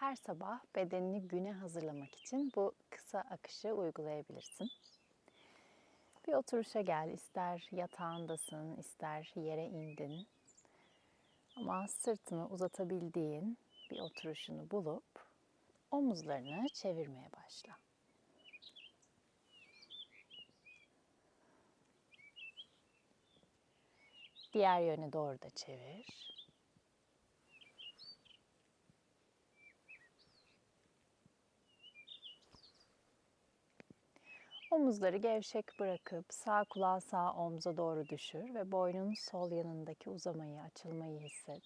her sabah bedenini güne hazırlamak için bu kısa akışı uygulayabilirsin. Bir oturuşa gel, ister yatağındasın, ister yere indin. Ama sırtını uzatabildiğin bir oturuşunu bulup omuzlarını çevirmeye başla. Diğer yöne doğru da çevir. Omuzları gevşek bırakıp sağ kulağı sağ omza doğru düşür ve boynun sol yanındaki uzamayı, açılmayı hisset.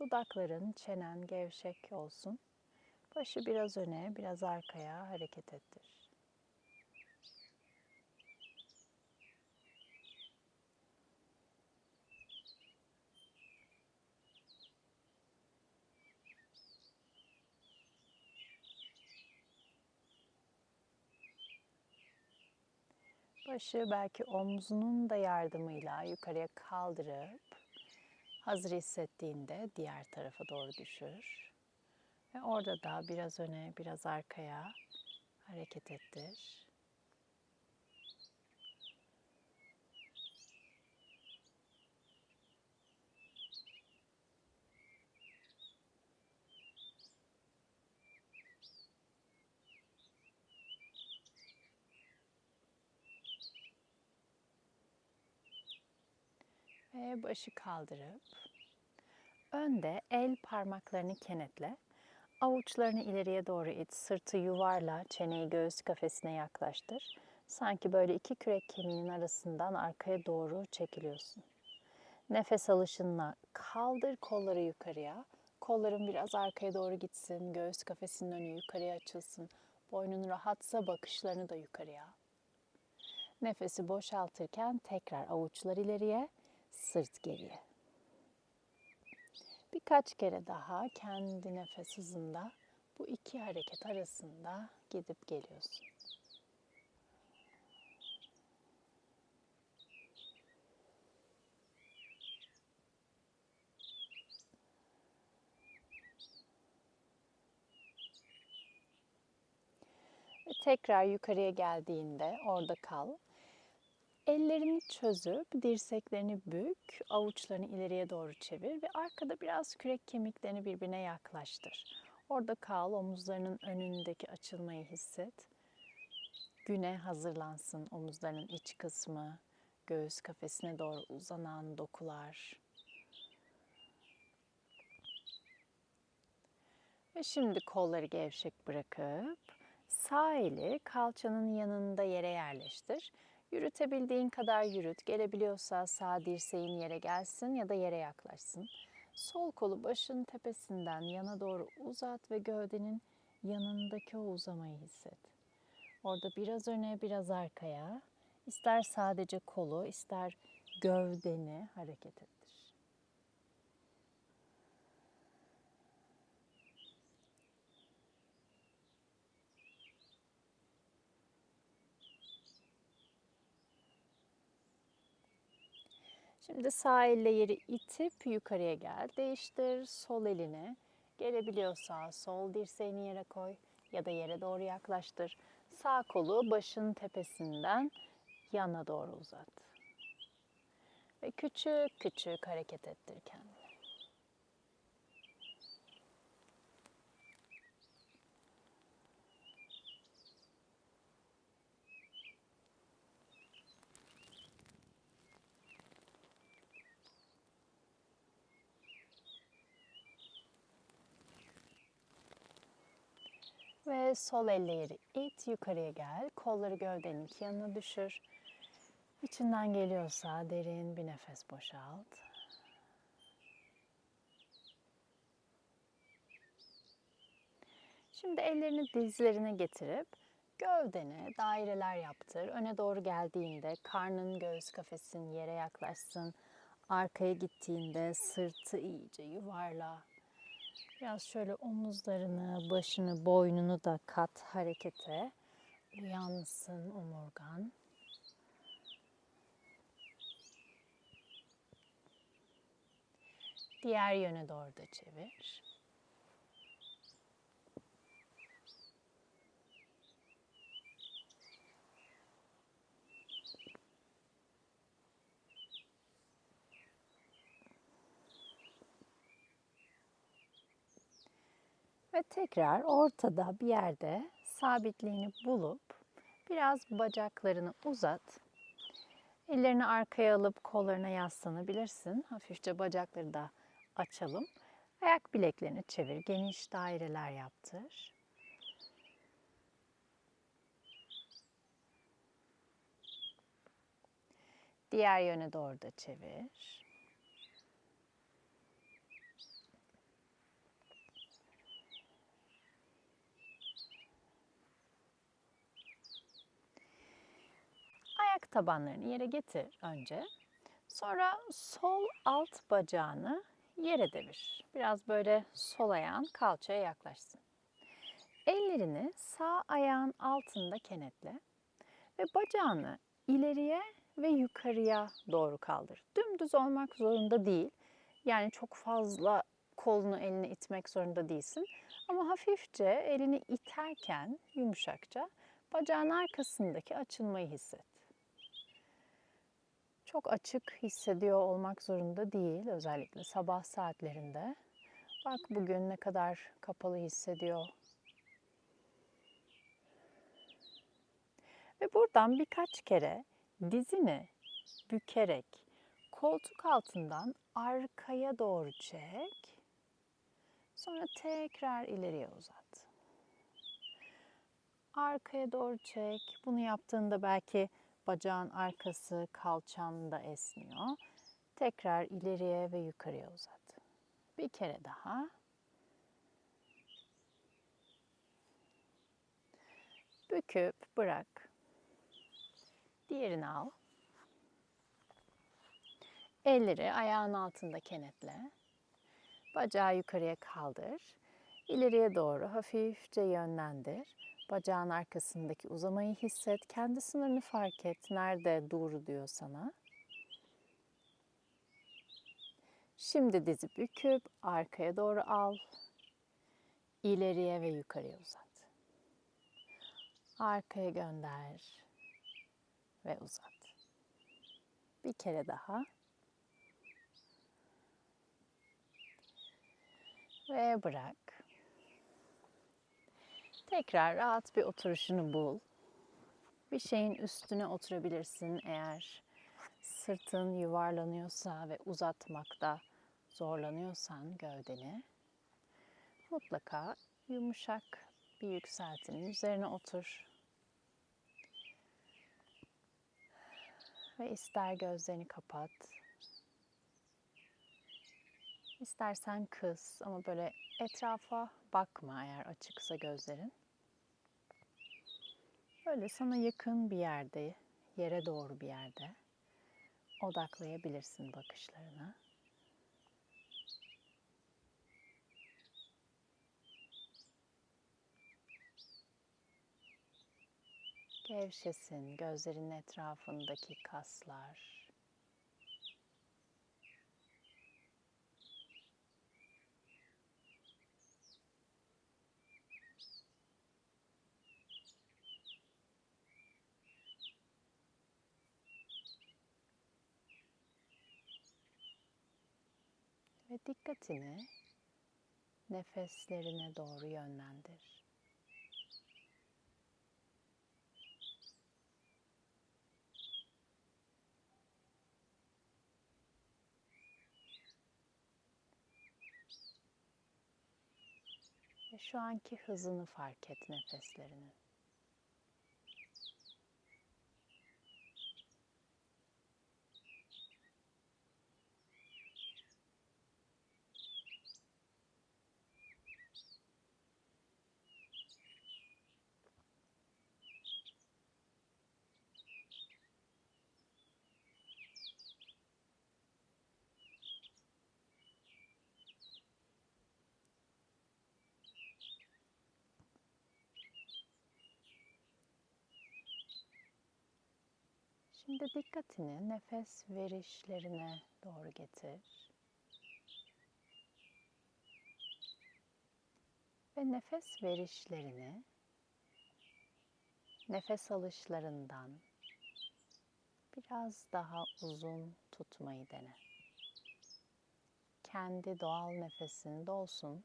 Dudakların, çenen gevşek olsun. Başı biraz öne, biraz arkaya hareket ettir. Başı belki omzunun da yardımıyla yukarıya kaldırıp hazır hissettiğinde diğer tarafa doğru düşür. Ve orada da biraz öne, biraz arkaya hareket ettir. Ve başı kaldırıp önde el parmaklarını kenetle. Avuçlarını ileriye doğru it, sırtı yuvarla, çeneyi göğüs kafesine yaklaştır. Sanki böyle iki kürek kemiğinin arasından arkaya doğru çekiliyorsun. Nefes alışınla kaldır kolları yukarıya. Kolların biraz arkaya doğru gitsin, göğüs kafesinin önü yukarıya açılsın. Boynun rahatsa bakışlarını da yukarıya. Nefesi boşaltırken tekrar avuçlar ileriye, sırt geriye. Birkaç kere daha kendi nefes hızında bu iki hareket arasında gidip geliyorsun. Tekrar yukarıya geldiğinde orada kal. Ellerini çözüp dirseklerini bük, avuçlarını ileriye doğru çevir ve arkada biraz kürek kemiklerini birbirine yaklaştır. Orada kal, omuzlarının önündeki açılmayı hisset. Güne hazırlansın omuzlarının iç kısmı, göğüs kafesine doğru uzanan dokular. Ve şimdi kolları gevşek bırakıp sağ eli kalçanın yanında yere yerleştir. Yürütebildiğin kadar yürüt. Gelebiliyorsa sağ dirseğin yere gelsin ya da yere yaklaşsın. Sol kolu başın tepesinden yana doğru uzat ve gövdenin yanındaki o uzamayı hisset. Orada biraz öne, biraz arkaya. İster sadece kolu, ister gövdeni hareket ettir. Şimdi sağ elle yeri itip yukarıya gel. Değiştir sol elini. Gelebiliyorsa sol dirseğini yere koy ya da yere doğru yaklaştır. Sağ kolu başın tepesinden yana doğru uzat. Ve küçük küçük hareket ettir kendini. Ve sol elle yeri it, yukarıya gel. Kolları gövdenin iki yanına düşür. İçinden geliyorsa derin bir nefes boşalt. Şimdi ellerini dizlerine getirip gövdene daireler yaptır. Öne doğru geldiğinde karnın göğüs kafesin yere yaklaşsın. Arkaya gittiğinde sırtı iyice yuvarla. Biraz şöyle omuzlarını, başını, boynunu da kat harekete. Uyansın omurgan. Diğer yöne doğru da çevir. Tekrar ortada bir yerde sabitliğini bulup biraz bacaklarını uzat. Ellerini arkaya alıp kollarına yaslanabilirsin. Hafifçe bacakları da açalım. Ayak bileklerini çevir. Geniş daireler yaptır. Diğer yöne doğru da çevir. Tabanlarını yere getir önce. Sonra sol alt bacağını yere devir. Biraz böyle sol ayağın kalçaya yaklaşsın. Ellerini sağ ayağın altında kenetle ve bacağını ileriye ve yukarıya doğru kaldır. Dümdüz olmak zorunda değil. Yani çok fazla kolunu elini itmek zorunda değilsin. Ama hafifçe elini iterken yumuşakça bacağın arkasındaki açılmayı hisset. Çok açık hissediyor olmak zorunda değil özellikle sabah saatlerinde. Bak bugün ne kadar kapalı hissediyor. Ve buradan birkaç kere dizini bükerek koltuk altından arkaya doğru çek. Sonra tekrar ileriye uzat. Arkaya doğru çek. Bunu yaptığında belki bacağın arkası, kalçan da esniyor. Tekrar ileriye ve yukarıya uzat. Bir kere daha. Büküp bırak. Diğerini al. Elleri ayağın altında kenetle. Bacağı yukarıya kaldır. İleriye doğru hafifçe yönlendir. Bacağın arkasındaki uzamayı hisset. Kendi sınırını fark et. Nerede dur diyor sana. Şimdi dizi büküp arkaya doğru al. İleriye ve yukarıya uzat. Arkaya gönder ve uzat. Bir kere daha. Ve bırak. Tekrar rahat bir oturuşunu bul. Bir şeyin üstüne oturabilirsin eğer sırtın yuvarlanıyorsa ve uzatmakta zorlanıyorsan gövdeni. Mutlaka yumuşak bir yükseltinin üzerine otur. Ve ister gözlerini kapat, istersen kıs ama böyle etrafa bakma eğer açıksa gözlerin. Böyle sana yakın bir yerde, yere doğru bir yerde odaklayabilirsin bakışlarını. Gevşesin gözlerin etrafındaki kaslar. Ve dikkatini nefeslerine doğru yönlendir. Ve şu anki hızını fark et nefeslerinin. Şimdi dikkatini nefes verişlerine doğru getir. Ve nefes verişlerini nefes alışlarından biraz daha uzun tutmayı dene. Kendi doğal nefesin dolsun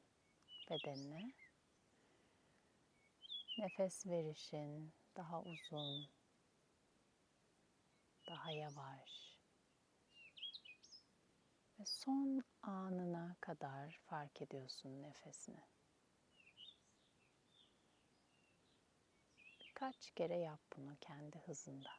bedenine Nefes verişin daha uzun, daha yavaş ve son anına kadar fark ediyorsun nefesini. Birkaç kere yap bunu kendi hızında.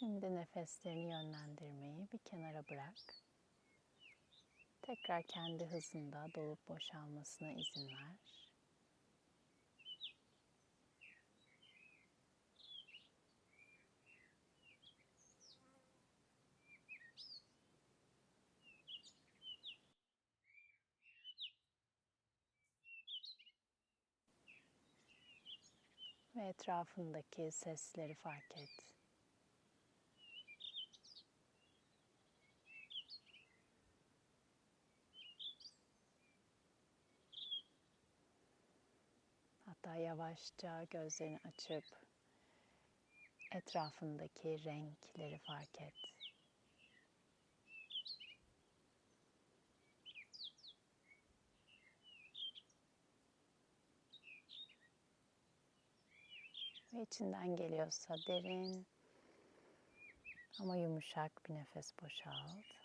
Şimdi nefeslerini yönlendirmeyi bir kenara bırak. Tekrar kendi hızında dolup boşalmasına izin ver. Ve etrafındaki sesleri fark et. Hatta yavaşça gözlerini açıp etrafındaki renkleri fark et. Ve içinden geliyorsa derin ama yumuşak bir nefes boşalt.